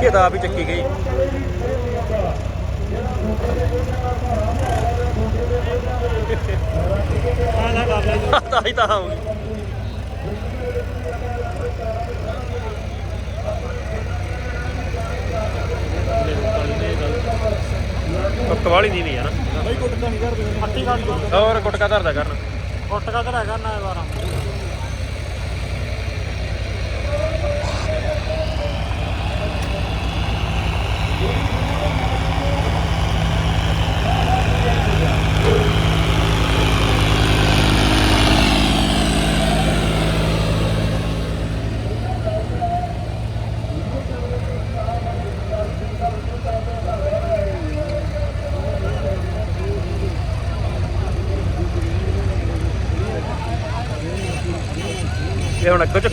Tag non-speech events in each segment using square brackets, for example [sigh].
ਕਿਤਾਬ ਹੀ ਚੱਕੀ ਗਈ? ਆ ਨਾ ਕਰ ਲੈ ਤਾਂ ਕਵਾਲੀ ਨਹੀਂ ਨਹੀਂ ਯਾਰ ਬਈ ਗੁੱਟਕਾ ਨਹੀਂ ਕਰਦੇ। ਹੱਥੀ ਕਾਲੀ ਹੋਰ ਗੁੱਟਕਾ ਧਰਦਾ ਕਰਨ। ਗੁੱਟਕਾ ਧਰਿਆ ਕਰਨਾ ਹੈ 12 வணக்கம்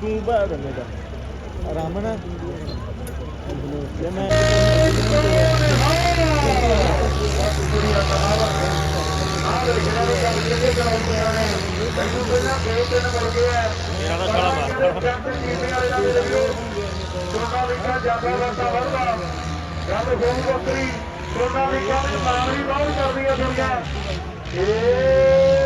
ਤੂੰ ਬਾਹਰ ਕਰਨੇ ਦਾ ਆਰਾਮ ਨਾਲ ਜੇ। ਮੈਂ ਮੇਰਾ ਤਾਂ ਸਾਲਾ ਮਾਰਦਾ ਸੋਨਾ ਵਿਕਾ ਜਾਂਦਾ ਵਰਤਾ ਵਰਦਾ ਗੱਲ ਹੋਊ ਬੱਕਰੀ ਸੋਨਾ ਵਿਕਾ ਦੀ ਮਾਰ ਵੀ ਬਹੁਤ ਕਰਦੀ ਆ ਦੁਨੀਆ ਏ ਤਾੜੀਆਂ ਮਾਰ ਲੋ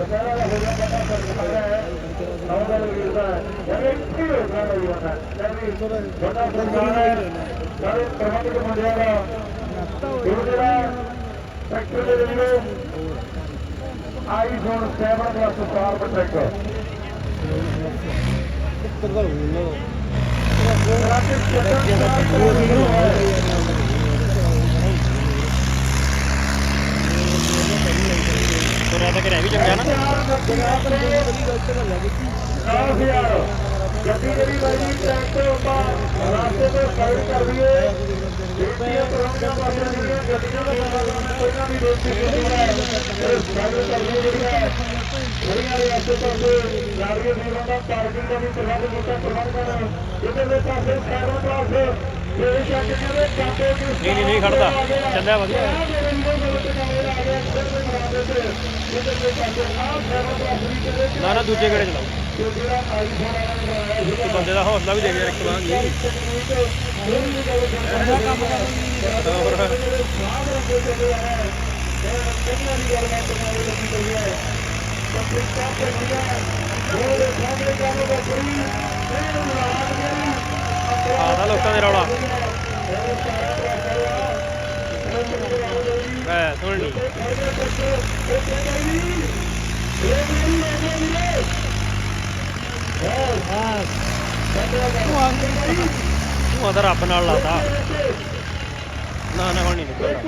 ਉਹਦੇ ਨਾਲ ਵੱਡੀ ਇਵੈਂਟ ਲੱਗੇਗਾ ਵੱਡੀ ਸਾਰੇ ਪ੍ਰਬੰਧਕ ਮੁੰਡਿਆਂ ਦਾ ਗੁਰਦੁਆਰਾ ਸੈਕਟਰ ਦੇ ਵੀਰੋ ਆਈਫੋਨ 7 ਪਲੱਸ ਸਟਾਰ ਪ੍ਰੋਟੈਕਟਰ ਕਰਦਾ ਹੋਊਗਾ ਤੁਰਿਆ ਤਾਂ ਕਰਿਆ ਵੀ ਚੰਗਾ ਨਾ। ਗੱਡੀ ਜਿਹੜੀ ਵਾਜੀ ਟਰੈਕਟਰ ਆਪਾਂ ਰਾਸਤੇ ਤੋਂ ਸਾਈਡ ਕਰ ਦਈਏ ਬੇਟੀਆਂ ਪਰੋਂਗਾ ਪਾਸੇ ਦੀਆਂ ਗੱਡੀਆਂ ਦਾ ਪਤਾ ਕਰਨਾ ਪਹਿਲਾਂ ਵੀ ਰੋਕੀ ਹੁੰਦੀ ਹੈ ਸਾਈਡ ਕਰ ਦਈਏ ਜਿਹੜੀਆਂ ਜਿਹੜੀਆਂ ਦੇ ਆਸੇ ਪਾਸੇ ਗਾੜੀਆਂ ਦੀ ਰੋਂਦਾ ਪਾਰਕਿੰਗ ਦਾ ਵੀ ਪ੍ਰਬੰਧ ਕੀਤਾ ਪ੍ਰਬੰਧ ਕਰ ਇਹਦੇ ਦੇ ਪਾਸੇ ਸਾਈਡਾਂ ਪਾਸੇ ਬੇਸ਼ੱਕ ਜਿਹੜੇ ਕਾਟੇ ਦੀ ਨਹੀਂ ਨਹੀਂ ਨਹੀਂ ਖੜਦਾ। ਚੱਲਿਆ ਵਧੀਆ। ਨਾ ਨਾ, ਦੂਜੇ ਗੇੜੇ ਚਲਾਓ। ਇੱਕ ਬੰਦੇ ਦਾ ਹੌਸਲਾ ਵੀ ਦੇ ਯਾਰ ਇੱਕ ਵਾਂਗ ਹੀ ਲੋਕਾਂ ਦੇ ਰੌਲਾ। ਐ ਸੁਣ ਤੂੰ ਆਦਾ ਰੱਬ ਨਾਲ ਲਾਤਾ ਨਾ ਨਾ ਹੁਣ ਨਹੀਂ ਨਿਕਲਦਾ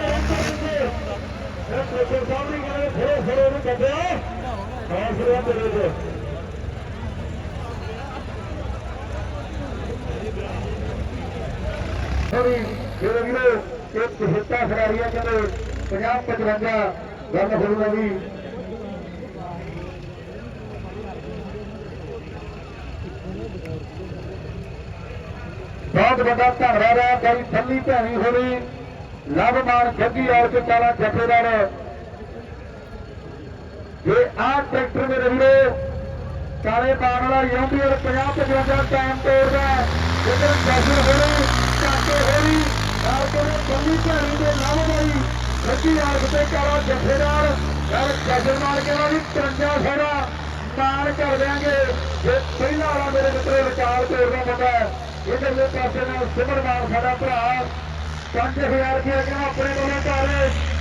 ਸੋਰੀ ਜਿਹੜੇ ਵੀਰੋ ਇੱਕ ਹਿੱਤਾ ਖਿਡਾਰੀਆਂ ਕਹਿੰਦੇ 50 55 ਗੱਲ ਹੋਊਗਾ ਵੀ ਬਹੁਤ ਵੱਡਾ ਧੰਨਵਾਦ ਹੈ ਭਾਈ ਥੱਲੀ ਭੈਣੀ ਹੋਣੀ ਲਵਮਾਨ ਜੱਗੀ ਔਰ ਕੇ ਚਾਲਾ ਜਥੇਦਾਰ। ਇਹ ਆ ਟਰੈਕਟਰ ਮੇਰੇ ਵੀਰੋ ਕਾਲੇ ਬਾਣ ਵਾਲਾ ਯੂਪੀਆਰ 50 55 ਟਾਈਮ ਤੋੜਦਾ, ਜਿੱਧਰ ਜਸ਼ਨ ਹੋਣੀ ਚਾਕੇ ਹੋਣੀ ਨਾਲ ਕੇ ਥੱਲੀ ਦੇ ਲਵਮਾਈ ਜੱਗੀ ਔਰ ਕੇ ਚਾਲਾ ਜਥੇਦਾਰ ਯਾਰ ਜਸ਼ਨ ਮਾਰ ਕੇ ਉਹਨਾਂ ਦੀ 53 ਸਾਰਾ ਮਾਰ ਕਰ ਦਿਆਂਗੇ ਜੇ ਪਹਿਲਾ ਵਾਲਾ ਮੇਰੇ ਮਿੱਤਰੇ ਵਿਚਾਰ ਤੋੜਦਾ ਬੰਦਾ ਇਧਰਲੇ ਪਾਸੇ ਨਾਲ ਸਿਮਰਮਾਨ ਸਾਡਾ ਭਰਾ 5000 ਰੁਪਏ ਕਿਹਾ ਆਪਣੇ ਕੋਲੋਂ ਘਰ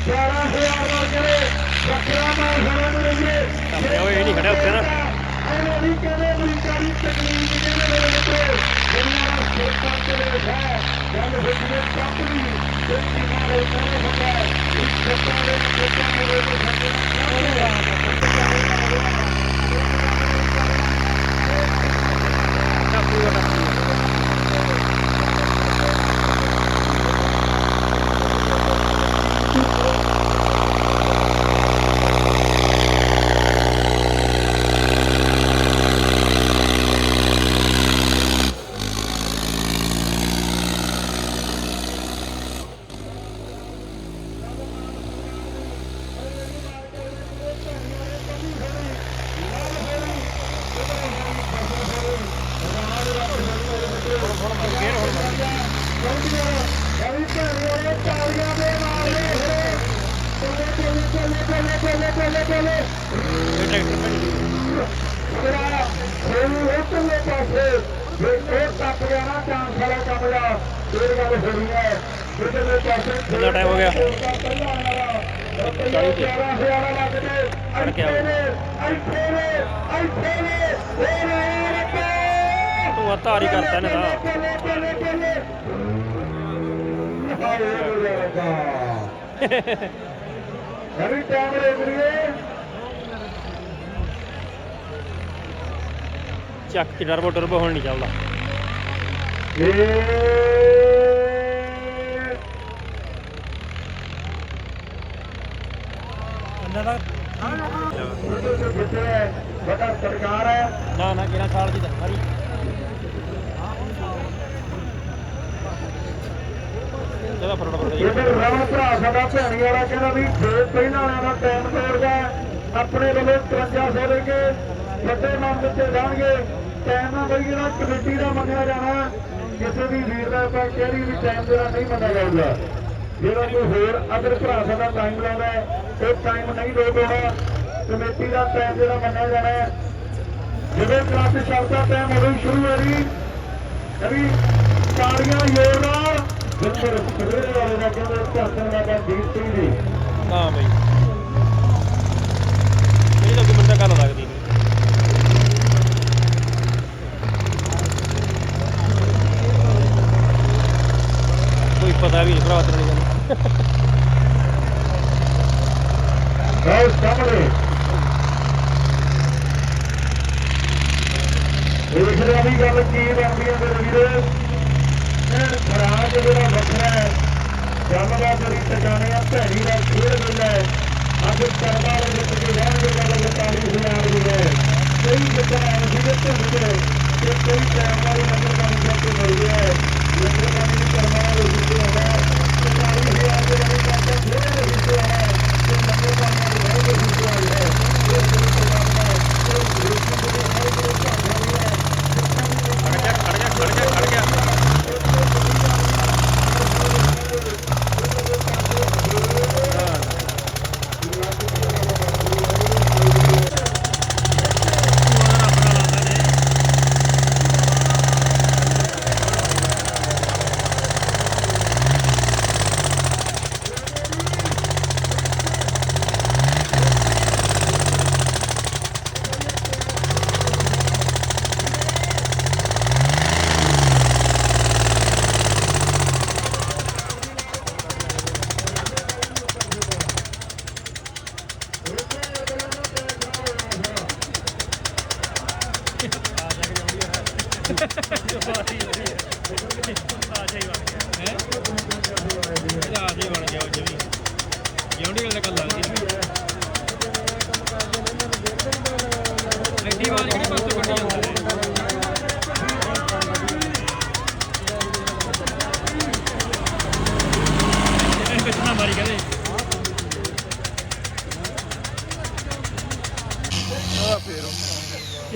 11000 ਨਾਲ ਕਰੇ ਵੱਖਰਾ ਮਾਲ ਸਾਡਾ ਮੇਰੇ ਵੀਰੇ ਆਪਣੇ ਨਹੀਂ ਖੜਿਆ ਉੱਥੇ ਨਾ। ਇਹਨੇ ਨਹੀਂ ਕਹਿੰਦੇ ਅਮਰੀਕਾਨੀ ਤਕਨੀਕ ਕਹਿੰਦੇ ਮੇਰੇ ਮਿੱਤਰੇ ਦੁਨੀਆ ਦਾ ਸੇਵਾ ਤੇ ਹੈ ਗੱਲ ਹੋਈ ਕੰਪਨੀ ਤੇ ਕਿਨਾਂ ਦੇ ਕੋਲ ਹੁੰਦਾ ਇਸ ਸੱਤਾ ਦੇ ਸੇਵਾ ਦੇ ਟਾਪੂ ਦਾ ਟਾਪੂ ਗੇਰ ਹੁਣ ਰਵੀ ਭੈਣੇ ਵਾਲੇ ਤਾਲੀਆਂ ਦੇ ਮਾਰਦੇ ਹੋਏ ਬੱਲੇ ਬੱਲੇ ਬੱਲੇ ਬੱਲੇ ਬੱਲੇ ਬੱਲੇ ਇਹ ਟਰੈਕਟਰ ਭੈਣੀ ਮੇਰਾ ਸੋਨੂੰ ਉਤਲੇ ਪਾਸੇ ਜੇ ਇਹ ਟੱਪ ਗਿਆ ਨਾ ਚਾਂਸ ਵਾਲਾ ਕੰਮ ਦਾ ਫੇਰ ਗੱਲ ਹੋਣੀ ਹੈ ਇਧਰਲੇ ਪਾਸੇ ਕਿੰਨਾ time ਹੋ ਗਿਆ? ਚਾਲੀ ਤੇ ਹਜ਼ਾਰਾ ਲੱਗਦੇ ਫੜ ਕੇ ਆਓ। ਇੱਥੇ ਨੇ ਇੱਥੇ ਨੇ ਓਰੇ ਰੱਬਾ ਤੂੰ ਆ ਧਾਰੀ ਕਰਤਾ ਨੇ ਤਾਂ [laughs] ਚੱਕ ਕੇ ਟਰਬੋ ਟਰਬੋ ਹੁਣ ਨਹੀਂ ਚੱਲਦਾ। ਇਹ ਇਹਨਾਂ ਦਾ ਸਰਕਾਰ ਹੈ ਨਾ ਨਾ ਕਿਹੜਾ ਸਾਲ ਦੀ ਤਾਂ ਸਾਰੀ। ਇਹਦੇ ਰਾਮ ਭਰਾ ਸਾਡਾ ਭੈਣੀ ਵਾਲਾ ਕਹਿੰਦਾ ਵੀ ਜੇ ਪਹਿਲਾਂ ਵਾਲਿਆਂ ਦਾ ਟਾਈਮ ਤੋੜਦਾ ਆਪਣੇ ਵੱਲੋਂ 5300 ਦੇ ਕੇ ਵੱਡੇ ਮਨ ਦਿੱਤੇ ਜਾਣਗੇ। ਟਾਈਮ ਨਾਲ ਬਈ ਜਿਹੜਾ ਕਮੇਟੀ ਦਾ ਮੰਨਿਆ ਜਾਣਾ ਕਿਸੇ ਵੀ ਵੀਰ ਦਾ ਆਪਾਂ ਕਹਿਰੀ ਵੀ ਟਾਈਮ ਦੇਣਾ ਨਹੀਂ ਮੰਨਿਆ ਜਾਊਗਾ ਜਿਹੜਾ ਕੋਈ ਹੋਰ ਅਗਰ ਭਰਾ ਸਾਡਾ ਟਾਈਮ ਲਾਉਂਦਾ ਉਹ ਟਾਈਮ ਨਹੀਂ ਲੋਟ ਹੋਣਾ ਕਮੇਟੀ ਦਾ ਟਾਈਮ ਜਿਹੜਾ ਮੰਨਿਆ ਜਾਣਾ ਹੈ। ਜਦੋਂ ਸ਼ਬਦ ਚੱਲਦਾ ਟਾਈਮ ਉਦੋਂ ਸ਼ੁਰੂ ਹੋ ਰਹੀ। ਕਵੀ, ਤਾੜੀਆਂ ਜ਼ੋਰ ਨਾਲ। ਜਿੱਥੇ ਸਵੇਰੇ ਵਾਲੇ ਦਾ ਕਹਿੰਦੇ ਧਰਤਨ ਦਾ ਦੀਪ ਸਿੰਘ ਜੀ ਹਾਂ ਬਈ। ਇਹ ਤਾਂ ਕੋਈ ਬੰਦਾ ਗੱਲ ਲੱਗਦੀ? ਨਹੀਂ ਕੋਈ ਪਤਾ ਵੀ ਨਹੀਂ ਭਰਾ ਤੇਰੇ ਗੱਲ ਬਹੁਤ ਸਾਹਮਣੇ ਦੇਖ ਰਿਹਾ ਵੀ ਗੱਲ ਕੀ ਬਣਦੀ ਹੈ ਮੇਰੇ ਵੀਰੇ? ਇਹ ਖਰਾਬ ਜਿਹੜਾ ਵੱਖਰਾ ਹੈ ਗੱਲਬਾਤ ਜਿਹੜੀ ਟਿਕਾਣੇ ਆ ਭੈੜੀ ਦਾ ਖੇਡ ਮਿਲਦਾ ਹੈ। ਅੱਜ ਕਰਵਾ ਦੇ ਵਿੱਚ ਕੀ ਰਹਿਣਗੇ ਗੱਲ ਲਤਾਲੀ ਹਜ਼ਾਰ ਦੀ ਹੈ। ਕਈ ਜਿੱਦਾਂ ਐਸੀ ਦੇ ਧੁੰਦ ਤੇ ਤੇ ਕਈ ਟਾਈਮ ਵਾਲੀ ਨਜ਼ਰ ਪਾਣੀ ਕਰਕੇ ਮਿਲ ਗਿਆ ਹੈ। ਨਜ਼ਰ ਪਾਣੀ ਦੀ ਕਰਵਾ ਦੇ ਵਿੱਚ ਹੋਣਾ ਲਤਾਲੀ ਹਜ਼ਾਰ ਦੇ ਬਣੇ ਕਰਦੇ ਫੇਰ ਦੇ ਵਿੱਚ ਆਇਆ ਤੇ ਨਜ਼ਰ ਪਾਣੀ ਦੀ ਰਹਿ ਦੇ ਵਿੱਚ ਆਇਆ ਹੈ। ਇਹ ਜਿਹੜੀ ਕਰਵਾ ਹੈ, ਉਹ ਗ੍ਰੇਸੀ ਦੇ ਹਰ ਕੋਈ ਝਾਂਸਾ ਹੈ ਜੌਂਡੀਗਲ ਦਾ ਕੱਲਾ ਐਡੀ ਮਾਰੀ ਕਹਿੰਦੇ।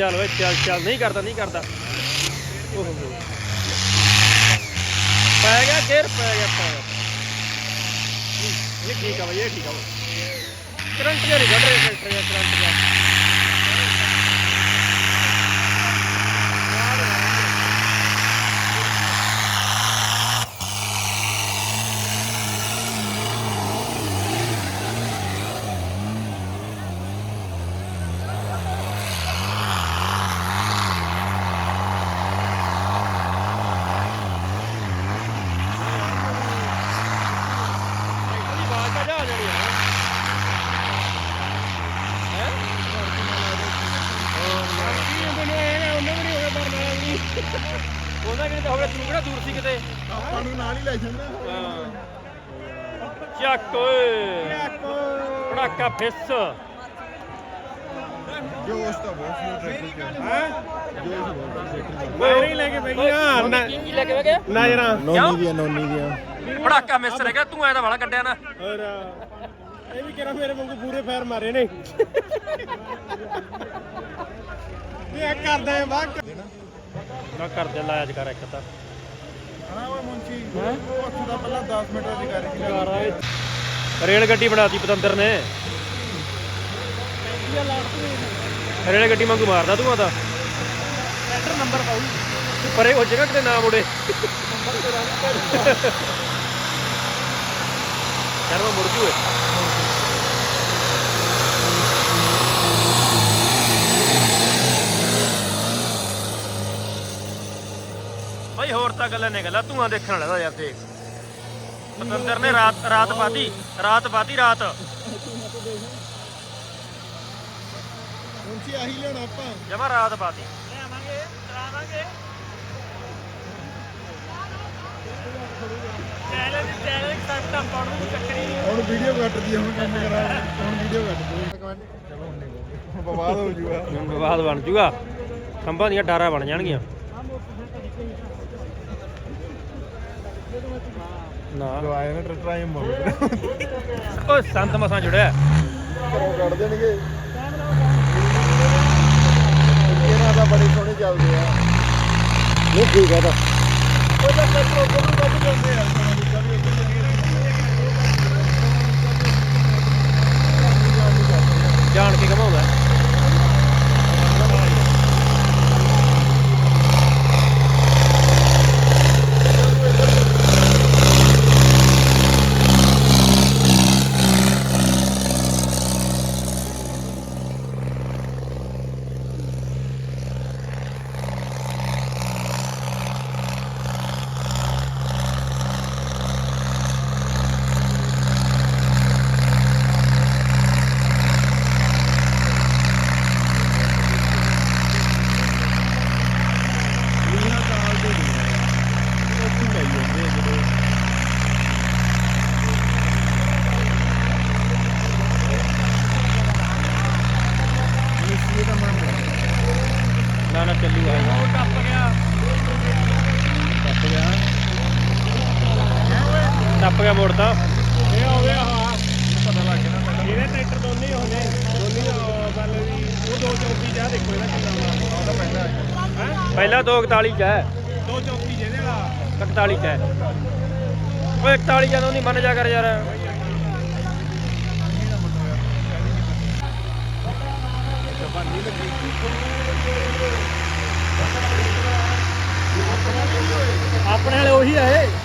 ਆ ਚੱਲ ਚੱਲ, ਨਹੀਂ ਕਰਦਾ ਨਹੀਂ ਕਰਦਾ। ਓਹੋ। ਪੈ ਗਿਆ ਗੇਰ ਪੈ ਗਿਆ ਪੈ ਗਿਆ। ਇਹ ਠੀਕ ਆ ਬਈ ਇਹ ਠੀਕ ਆ ਬਈ ਕਰੰਟ ਜਿਹਾ ਨਹੀਂ ਕੱਢ ਰਿਹਾ ਟਰੈਕਟਰ ਜਾਂ ਕਰੰਟ ਜਿਹਾ ਟਰੈਕਟਰ ਦੀ ਆਵਾਜ਼ ਤਾਂ ਜਾ ਆ ਜਾਣੀ ਹੈ ਹੈ ਉਹਨਾਂ ਕਿਤੇ ਹੋਵੇ ਤੂੰ ਕਿਹੜਾ ਦੂਰ ਸੀ ਕਿਤੇ ਆਪਾਂ ਨੂੰ ਨਾਲ ਹੀ ਲੈ ਜਾਂਦਾ ਹਾਂ ਚੱਕ ਓਏ ਪੜਾਕਾ ਫਿੱਸ। ਜੋਸ਼ ਤਾਂ ਬਹੁਤ ਸੀ ਟਰੈਕਟਰ ਚ ਹੈ? ਜੋਸ਼ ਬਹੁਤ ਸੀ ਟਰੈਕਟਰ ਮੇਰੇ ਹੀ ਲੈ ਕੇ ਬਈਆਂ ਕੀ ਲੈ ਕੇ ਬਹਿ ਗਿਆ? ਨਜ਼ਰਾਂ ਨੋਨੀ ਦੀਆਂ ਨੋਨੀ ਦੀਆਂ। ਪੜਾਕਾ ਮਿਸ ਰਹਿ ਗਿਆ ਤੂੰ ਐ ਤਾਂ ਵਾਲਾ ਕੱਢਿਆ ਨਾ। ਹੋਰ ਇਹ ਵੀ ਕਿਹੜਾ ਮੇਰੇ ਵਾਂਗੂ ਪੂਰੇ ਫੈਰ ਮਾਰੇ ਨੇ। ਇਹ ਕਰਦਾ ਹੈ ਬਾਕ ਨਾ ਕਰ ਦੇ ਲਾਇਜ ਕਰ ਇੱਕ ਤਾਂ। ਹਾਂ ਓਏ ਮੁੰਚੀ ਉਹ ਉੱਥੇ ਦਾ ਪਹਿਲਾਂ 10 ਮਿੰਟ ਦੀ ਕਰ ਸੀ। ਰੇਲ ਗੱਡੀ ਬਣਾਤੀ ਪਤੰਦਰ ਨੇ। ਰੇਲ ਗੱਡੀ ਵਾਂਗੂ ਮਾਰਦਾ ਤੂੰ ਆਦਾ? ਟਰੈਕਟਰ ਨੰਬਰ ਪਾਉ। ਪਰੇ ਹੋ ਜਗਾ ਕਿਤੇ ਨਾ ਮੁੜੇ। ਯਾਰ ਮੁੜ ਜੂ ਏ। ਭਾਈ ਹੋਰ ਤਾਂ ਗੱਲਾਂ ਨੇ ਗੱਲਾਂ ਧੂਆਂ ਦੇਖਣ ਵਾਲਾ ਤਾਂ ਯਾਰ ਦੇਖ। ਪਤੰਦਰ ਨੇ ਰਾਤ ਰਾਤ ਪਾਤੀ ਰਾਤ ਪਾਤੀ ਰਾਤ। ਮੁੰਚੀ ਆਹੀ ਲੈਣਾ ਆਪਾਂ। ਜਮਾ ਰਾਤ ਪਾਤੀ ਲਿਆਵਾਂਗੇ ਚਲਾਵਾਂਗੇ ਚੈਲੰਜ ਚੈਲੰਜ ਸੱਟਾ ਪਾਉਣ ਨੂੰ ਚੱਕਰੀ ਹੁਣ ਵੀਡੀਓ ਕੱਟਦੀ ਆ, ਹੁਣ ਕੰਮ ਕਰਾ ਹੁਣ ਵੀਡੀਓ ਕੱਟ ਦੋ ਚਲੋ ਹੁਣ ਬਵਾਦ ਹੋ ਜੂਗਾ। ਹੁਣ ਵਿਵਾਦ ਬਣ ਜੂਗਾ। ਖੰਭਾਂ ਦੀਆਂ ਡਾਰਾਂ ਬਣ ਜਾਣਗੀਆਂ। ਨਾ। ਲਵਾਏ ਨਾ ਟਰੈਕਟਰ ਆਏ ਮੋੜ ਓ ਸੰਤ ਮਸਾਂ ਜੁੜਿਆ। ਘਰੋਂ ਕੱਢ ਦੇਣਗੇ ਇਹਨਾਂ ਦਾ ਬੜੀ ਸੋਹਣੀ ਚੱਲਦੇ ਆ। ਨਹੀਂ ਠੀਕ ਹੈ ਤਾਂ। ਉਹ ਜਾਂਦੇ ਆ। ਜਾਣ ਕੇ ਘਮਾਉਂਦਾ ਲੀਨਾ ਚਾਲ ਦੇ ਨਹੀਂ ਉੱਥੇ ਲਈ ਜਾਂਦੇ ਆ ਜਦੋਂ ਮਿਸਰੀ ਦਾ ਮਨ ਨਾ ਨਾ ਚੱਲੀ ਆ ਉਹ ਟੱਪ ਗਿਆ ਟੱਪ ਗਿਆ ਟੱਪ ਗਿਆ ਮੋੜ ਤਾਂ। ਇਹ ਹੋ ਗਿਆ ਹਾਂ। ਪਤਾ ਲੱਗ ਗਿਆ ਇਹਦੇ ਟਰੈਕਟਰ ਦੋਨੇ ਹੀ ਹੁੰਦੇ ਦੋਨੇ ਗੱਲ ਵੀ ਉਹ 234 ਜਾ ਦੇਖੋ ਇਹਦਾ ਕਿੰਨਾ ਉਹਦਾ ਪਹਿਲਾਂ ਹੈ? ਪਹਿਲਾ 241 ਚ ਹੈ 234 ਜਿਹਦੇ ਵਾਲਾ 41 ਚ ਹੈ ਓਏ 41 ਜਦੋਂ ਨਹੀਂ ਮੰਨ ਜਾ ਕਰ ਯਾਰ। ਆਪਣੇ ਵਾਲੇ ਉਹੀ ਆ ਇਹ।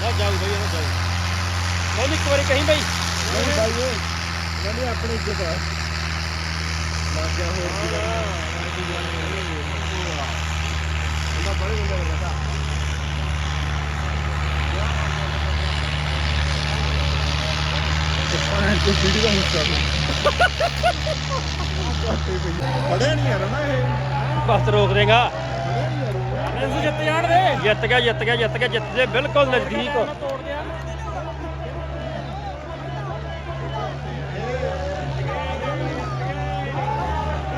ਨਾ ਜਾਊ ਬਈ ਨਾ ਜਾਊ ਬਹੁਤ ਇੱਕ ਵਾਰੀ ਕਹੀਂ ਬਈ ਨਹੀਂ ਭਾਈ ਇਹ ਕਹਿੰਦੇ ਆਪਣੀ ਇੱਜ਼ਤ ਆ ਲੱਗ ਗਿਆ ਹੋਰ ਕੀ ਕਰਨਾ ਉਹਦਾ ਬੜੇ ਬੰਦੇ ਦਾ ਪਤਾ ਪਾਣ ਕੇ ਵੀਡੀਓ ਦਾ ਹਿੱਸਾ ਫੜਿਆ ਨਹੀਂ ਯਾਰ ਨਾ ਇਹ ਬਸ ਰੋਕ ਦੇਗਾ। ਜਿੱਤ ਜਾਣ ਦੇ। ਜਿੱਤ ਗਿਆ ਜਿੱਤ ਗਿਆ ਜਿੱਤ ਗਿਆ ਜਿੱਤ ਦੇ ਬਿਲਕੁਲ ਨਜ਼ਦੀਕ ਤੋੜ ਦਿਆ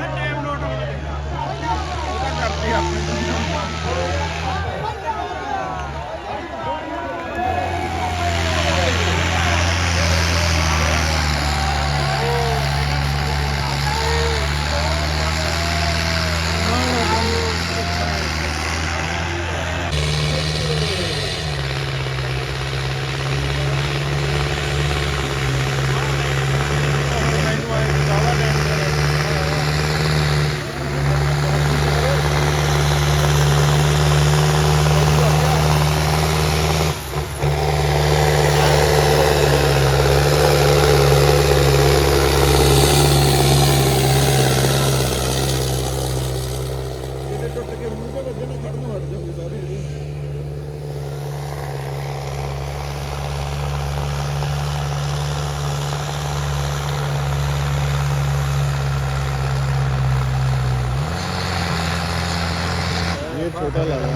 ਟਾਈਮ ਨੋਟ ਉਹ ਤਾਂ ਕਰਦੇ ਆਪਣੇ ਇਹ ਛੋਟਾ ਲੱਗਾ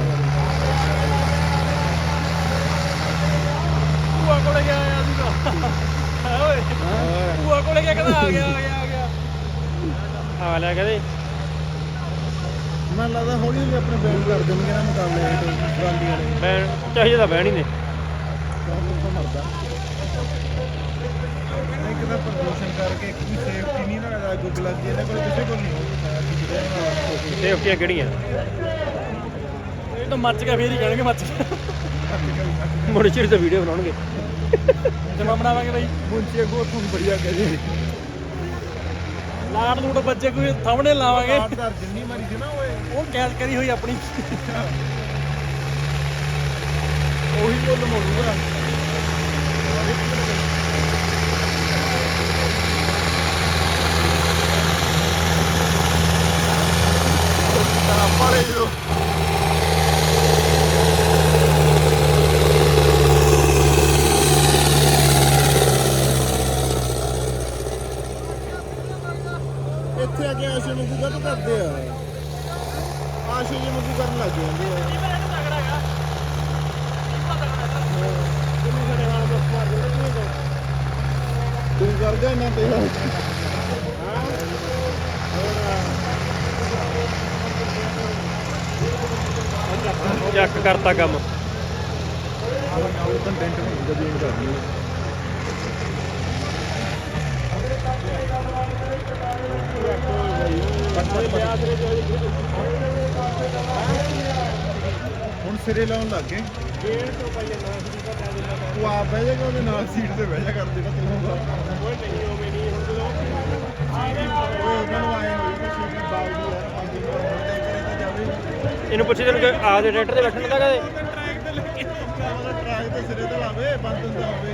ਭੂਆ ਕੋਲੇ ਗਿਆ ਆ ਹੈ ਓਏ ਭੂਆ ਕੋਲੇ ਗਿਆ ਕਹਿੰਦਾ ਆ ਗਿਆ ਆ ਗਿਆ ਆ ਗਿਆ ਆ ਲੈ ਕਹਦੇ ਮੈਨੂੰ ਲੱਗਦਾ ਹੌਲੀ ਹੌਲੀ ਆਪਣੇ ਬੈਂਡ ਕਰ ਦੇਣਗੇ ਨਾ ਮੁਕਾਬਲੇ ਵਾਲੇ। ਬੈਣ ਚਾਹੀਦਾ ਤਾਂ ਬਹਿਣ ਹੀ ਨੇ। ਮਰਦਾ ਇੱਕ ਤਾਂ ਪ੍ਰਦੂਸ਼ਣ ਕਰਕੇ ਕੀ ਸੇਫਟੀ ਨਹੀਂ ਨਾ ਗੁੱਗ ਲੱਗ ਜੇ ਕੋਲ ਕਿਸੇ ਕੋਲ ਨਹੀਂ। ਸੇਫਟੀਆਂ ਕਿਹੜੀਆਂ? ਇਹ ਤਾਂ ਮੱਚ ਗਿਆ ਫੇਰ ਹੀ ਕਹਿਣਗੇ ਮੱਚ ਗਿਆ। ਮੁੜ ਚਿਰ ਤੇ ਵੀਡੀਓ ਬਣਾਉਣਗੇ। ਜਮਾ ਬਣਾਵਾਂਗੇ ਬਾਈ। ਮੁੰਚੇ ਕੋ ਤੁਹਾਨੂੰ ਬੜੀਆ ਕਹੇ ਲਾਟ ਲੂਟ ਬੱਚੇ ਕੋਈ ਥੰਬਨੇ ਲਾਵਾਂਗੇ। ਆਟਦਾਰ ਜਿੰਨੀ ਮਾਰੀ ਸੀ ਨਾ ਓਏ। ਉਹ ਕੈਚ ਕਰੀ ਹੋਈ ਆਪਣੀ। ਉਹੀ ਮੁੱਲ ਮੋੜੂਗਾ ਪਾਲੇ ਜੋ ਇੱਥੇ ਆ ਕੇ ਆਸ਼ੇ ਨੂੰ ਕਦੋਂ ਕਰਦੇ ਆ? ਆਸ਼ੇ ਜੀ ਨੂੰ ਕਰਨ ਲੱਗ ਜਾਂਦੇ ਆ। ਤੂੰ ਕਰਦਾ ਨਾ ਤੇ ਚੱਕ ਕਰਤਾ ਕੰਮ। ਗਦੀਨ ਕਰਨੀ ਹੁਣ ਸਿਰੇ ਲਾਉਣ ਲੱਗ ਗਏ। ਤੂੰ ਆਪ ਬਹਿ ਜਾਏਗਾ ਉਹਦੇ ਨਾਲ ਸੀਟ ਤੇ ਬਹਿ ਜਾ ਕਰ ਜਿਹੜਾ ਤੂੰ। ਹੁੰਦਾ ਓਏ ਨਹੀਂ ਹੋਵੇ ਨਹੀਂ ਹੁਣ ਜਦੋਂ ਓਏ ਉਹਨਾਂ ਨੂੰ ਆਏ ਹੋਈ ਕਿ ਸੀਟ ਬਾਗਦੀ ਆ ਪੰਜ ਮਿੰਟ ਹੁੰਦਾ ਕਰੇ ਤਾਂ ਜਾਵੇ। ਇਹਨੂੰ ਪੁੱਛੀ ਤੈਨੂੰ ਕਿ ਆਪਦੇ ਟਰੈਕਟਰ ਤੇ ਬੈਠਣ ਦਾ ਕਦੇ? ਟਰੈਕ ਤੇ ਲੱਗੇ ਉਹਦਾ ਟਰੈਕ ਤੇ ਸਿਰੇ ਤੇ ਲਾਵੇ ਬੰਦ ਹੁੰਦਾ ਹੋਵੇ।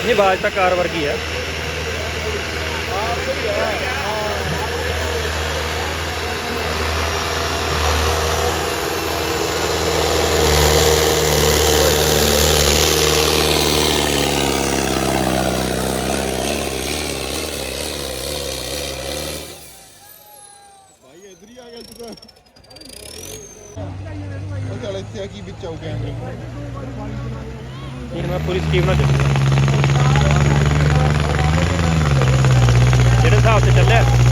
ਇਹ ਬਾਜ ਤਾਂ ਕਾਰ ਵਰਗੀ ਆ ਭਾਈ ਇਧਰ ਹੀ ਆ ਗਿਆ ਤੂੰ ਉਹ ਕੀ ਵਿੱਚ ਆਉ ਕੈਮਰੇ ਇਹ ਮੈਂ ਪੂਰੀ ਸਕੀਮ ਨਾਲ ਚੱਲੂਗਾ ਜਿਹੜੇ ਹਿਸਾਬ ਤੇ ਚੱਲਿਆ।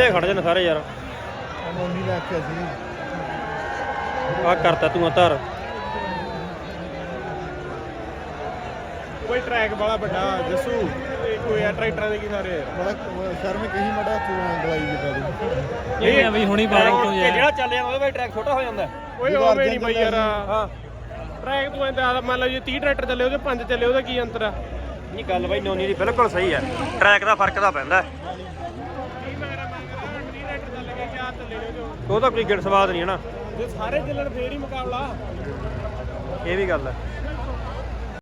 ਇੱਥੇ ਜਾ ਕੇ ਖੜ ਜਾਣ ਸਾਰੇ ਯਾਰ। ਮੋਨੀ ਦਾ ਆਖਿਆ ਸੀ ਆ ਕਰਤਾ ਤੂੰ ਆ ਧਰ। ਕੋਈ ਟਰੈਕ ਵਾਲਾ ਵੱਡਾ ਜੱਸੂ। ਇਹ ਕੋਈ ਆ ਟਰੈਕਟਰਾਂ ਦੇ ਕੀ ਸਾਰੇ ਬੜਾ ਸ਼ਰਮ ਕਹੀ ਮੜਾ ਤੂੰ ਗਲਾਈ ਜਿਹਾ ਦੇ ਇਹ ਆ ਵੀ ਹੁਣੀ ਬਾਹਰ ਤੋਂ ਜਿਹੜਾ ਚੱਲ ਜਾਂਦਾ ਉਹਦਾ ਬਾਈ ਟਰੈਕ ਛੋਟਾ ਹੋ ਜਾਂਦਾ। ਓਏ ਉਹ ਵੀ ਨਹੀਂ ਬਈ ਯਾਰ। ਹਾਂ। ਟਰੈਕ ਤੂੰ ਇੰਦਾ ਮੰਨ ਲਓ ਜੇ 30 ਟਰੈਕਟਰ ਚੱਲੇ ਉਹਦੇ 5 ਚੱਲੇ ਉਹਦਾ ਕੀ ਅੰਤਰ ਆ? ਨਹੀਂ ਗੱਲ ਬਾਈ ਨੋਨੀ ਦੀ ਬਿਲਕੁਲ ਸਹੀ ਹੈ ਟਰੈਕ ਦਾ ਫ਼ਰਕ ਤਾਂ ਪੈਂਦਾ। ਕੀ ਮਗਰ ਮਗਰ 30 ਟਰੈਕਟਰ ਚੱਲ ਗਏ ਕਿਆ ਚੱਲੇ ਨੇ ਉਹਦੇ ਉਹ ਤਾਂ ਕੋਈ ਗਿਣ ਸਵਾਦ ਨਹੀਂ ਹੈ ਨਾ। ਜੇ ਸਾਰੇ ਚੱਲਣ ਫੇਰ ਹੀ ਮੁਕਾਬਲਾ। ਇਹ ਵੀ ਗੱਲ ਹੈ।